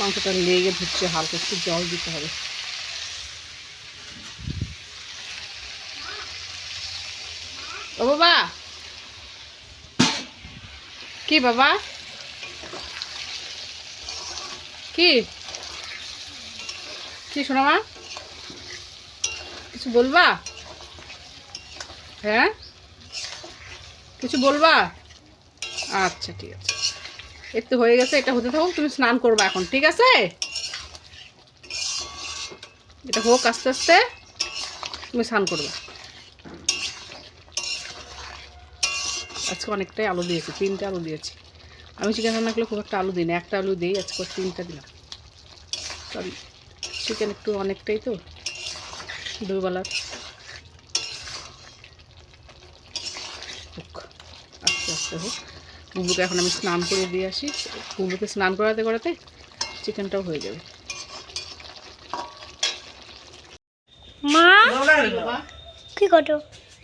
মাংসটা লেগে ধুচ্ছে, হালকা একটু জল দিতে হবে। ও বাবা! কি বাবা? কি? কি শোনা মা? কিছু বলবা? হ্যাঁ? কিছু বলবা? আচ্ছা ঠিক আছে। তো হয়ে গেছে, এটা হতে থাকুক, তুমি স্নান করবা এখন, ঠিক আছে? এটা হোক আস্তে আস্তে, তুমি স্নান করবা। আজকে অনেকটাই আলু দিয়েছি, তিনটে আলু দিয়েছি। আমি চিকেন রান্না করলে খুব একটা আলু দিই না, একটা আলু দিই আজকে তিনটা দিলাম। কারণ চিকেন একটু অনেকটাই তো, দুবেলার। আস্তে আস্তে হোক। কুমড়োকে এখন আমি স্নান করে দিয়ে আসি। কুমড়োকে স্নান করাতে করাতে চিকেনটাও হয়ে যাবে। মা? কি করো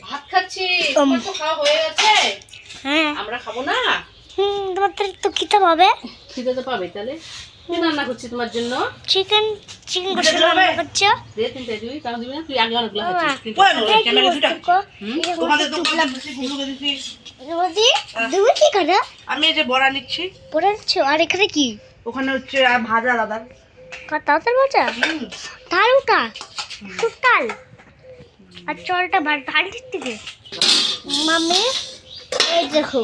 ভাত খাচ্ছি। তোমার তো খাওয়া হয়ে গেছে? হ্যাঁ। আমরা খাব না? হুম তোমার তো খেতে পাবে। খিদে তো পাবে তাহলে। কি রান্না করছি তোমার জন্য? চিকেন চিকেন কষা রান্না করছ? দে তিনটে দিবি কারণ দিবি না তুই আগে অনেকগুলো খাচ্ছিস তোমাদের তো বলছি, তুমি কি করো? আমি এই যে বড়া নিচ্ছি। পড়েছো আর এখানে কি? ওখানে হচ্ছে আর ভাজা আলাদা। তাড়াতাড়ি বাজা তাল ওটা সুতাল আর চলটা ভাড়ি থেকে। মামি এই দেখো।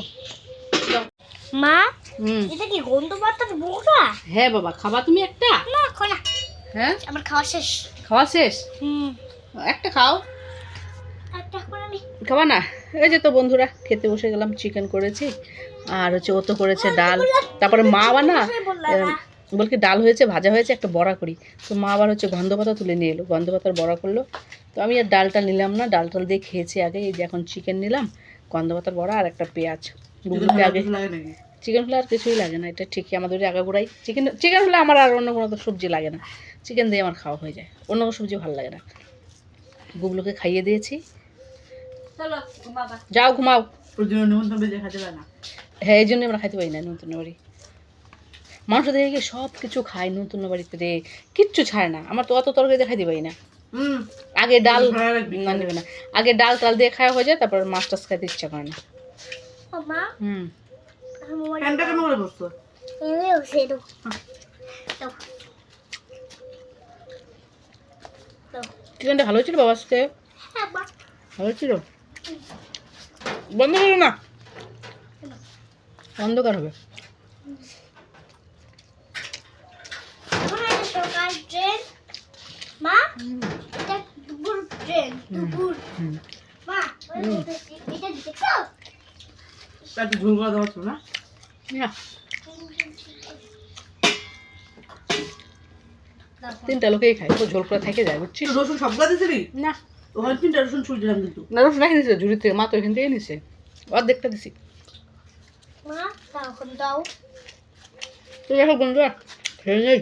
মা এটা কি গন্ধ পাতার বোকা? হ্যাঁ বাবা খাবা তুমি একটা? না খোলা হ্যাঁ? আমার খাওয়া শেষ। খাওয়া শেষ? হুম। একটা খাও। খাবা না এই যে তো বন্ধুরা খেতে বসে গেলাম চিকেন করেছি। আর হচ্ছে ও তো করেছে ডাল। তারপরে মা আবার না বলকে ডাল হয়েছে ভাজা হয়েছে একটা বড়া করি। তো মা আবার হচ্ছে গন্ধ পাতা তুলে নিয়ে এলো গন্ধ পাতার বড়া করল। তো আমি আর ডালটা নিলাম না ডাল টাল দিয়ে খেয়েছি আগে এই যে এখন চিকেন নিলাম গন্ধ পাতার বড়া আর একটা পেঁয়াজ। আগে চিকেন হলে আর কিছুই লাগে না এটা ঠিকই। আমাদের ওই আগাগোড়াই চিকেন চিকেন হলে আমার আর অন্য কোনো তো সবজি লাগে না। চিকেন দিয়ে আমার খাওয়া হয়ে যায়। অন্য কোনো সবজি ভালো লাগে না। গুগলোকে খাইয়ে দিয়েছি। যাও ঘুমাও। হ্যাঁ এই জন্য আমরা খাইতে পারি না নতুন বাড়ি মানুষ দেখে গিয়ে সব কিছু খায় নতুন বাড়িতে। রে কিচ্ছু ছাড়ে না। আমার তো অত তরকারি দিয়ে খাইতে পারি না। আগে ডাল না নেবে না। আগে ডাল টাল দিয়ে খাওয়া হয়ে যায় তারপর মাছ টাছ খাইতে ইচ্ছা করে না। মা হুম করে বসতো চিকেনটা ভালো ছিল বাবা আজকে ভালো ছিল বন্ধ করো না অন্ধকার হবে সকাল ট্রেন মা এটা দুপুর ট্রেন দুপুর মা এটা দেখো একটু ঝোল করে দেওয়া ছিল না? তিনটা লোকেই খায় তো ঝোল করে থেকে যায় বুঝছিস? রসুন সবগুলো দিছিলি না। ওখানে তিনটা রসুন ছুল দিলাম কিন্তু। না রোজ রেখে দিছে ঝুড়ি থেকে। মা তো এখান থেকে নিছে। অর্ধেকটা দিছি। মা দাও এখন দাও। তো দেখো বন্ধুরা খেয়ে নেই।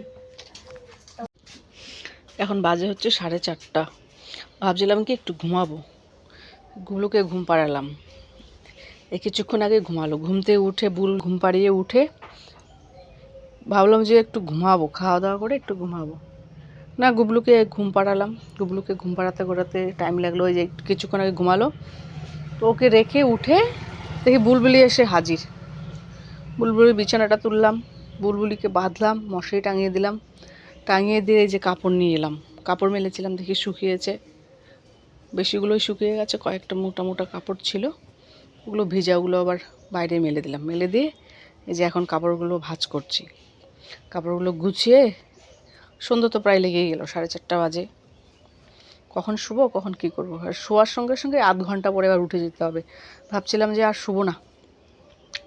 এখন বাজে হচ্ছে সাড়ে চারটা। ভাবছিলাম কি একটু ঘুমাবো। গুলোকে ঘুম পাড়ালাম। এই কিছুক্ষণ আগে ঘুমালো। ঘুমতে উঠে বুল ঘুম পাড়িয়ে উঠে ভাবলাম যে একটু ঘুমাবো খাওয়া দাওয়া করে একটু ঘুমাবো। না, গুবলুকে ঘুম পাড়ালাম। গুবলুকে ঘুম পাড়াতে করাতে টাইম লাগল ওই যে কিছুক্ষণ আগে ঘুমালো। তো ওকে রেখে উঠে দেখি বুলবুলি এসে হাজির। বুলবুলির বিছানাটা তুললাম, বুলবুলিকে বাঁধলাম, মশারি টাঙিয়ে দিলাম। টাঙিয়ে দিয়ে যে কাপড় নিয়ে এলাম। কাপড় মেলেছিলাম দেখি শুকিয়েছে। বেশিগুলোই শুকিয়ে গেছে, কয়েকটা মোটা মোটা কাপড় ছিল। ওগুলো ভিজাগুলো আবার বাইরে মেলে দিলাম। মেলে দিয়ে এই যে এখন কাপড়গুলো ভাজ করছি। কাপড়গুলো গুছিয়ে, সন্ধ্যা তো প্রায় লেগেই গেল, সাড়ে চারটা বাজে। কখন শুবো, কখন কি করব? আর শোয়ার সঙ্গে সঙ্গে আধ ঘণ্টা পরে আবার উঠে যেতে হবে। ভাবছিলাম যে আর শুবো না।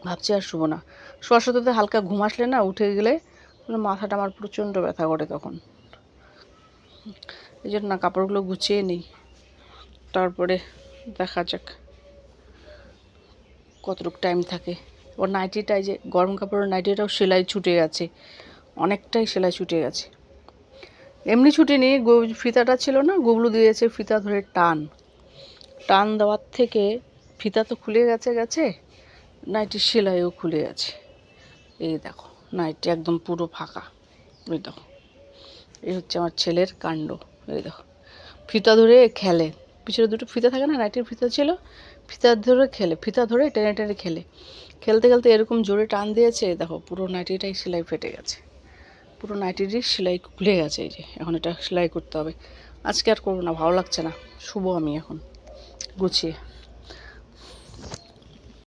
ভাবছি আর শুবো না। শোয়ার সাথে হালকা ঘুম আসলে না, উঠে গেলে মানে মাথাটা আমার প্রচণ্ড ব্যথা করে তখন। এই জন্য না, কাপড়গুলো গুছিয়ে নিই। তারপরে দেখা যাক। কতটুকু টাইম থাকে। ওর নাইটিটাই যে গরম কাপড়ের নাইটিটাও সেলাই ছুটে গেছে। অনেকটাই সেলাই ছুটে গেছে। এমনি ছুটে নিয়ে ফিতাটা ছিল না গুবলু দিয়েছে ফিতা ধরে টান। টান দেওয়ার থেকে ফিতা তো খুলে গেছে গেছে নাইটির সেলাইও খুলে গেছে। এই দেখো নাইটি একদম পুরো ফাঁকা। ওই দেখো, এই হচ্ছে আমার ছেলের কাণ্ড। এই দেখো, ফিতা ধরে খেলে। পিছনে দুটো ফিতা থাকে না নাইটির ফিতা ছিল ফিতা ধরে খেলে, ফিতা ধরে টেনে টেনে খেলে। খেলতে খেলতে এরকম জোরে টান দিয়েছে, দেখো পুরো নাইটিটাই সেলাই ফেটে গেছে। পুরো নাইটিরই সেলাই খুলে গেছে এই যে, এখন এটা সেলাই করতে হবে। আজকে আর করব না, ভালো লাগছে না। শুভ আমি এখন। গুছিয়ে।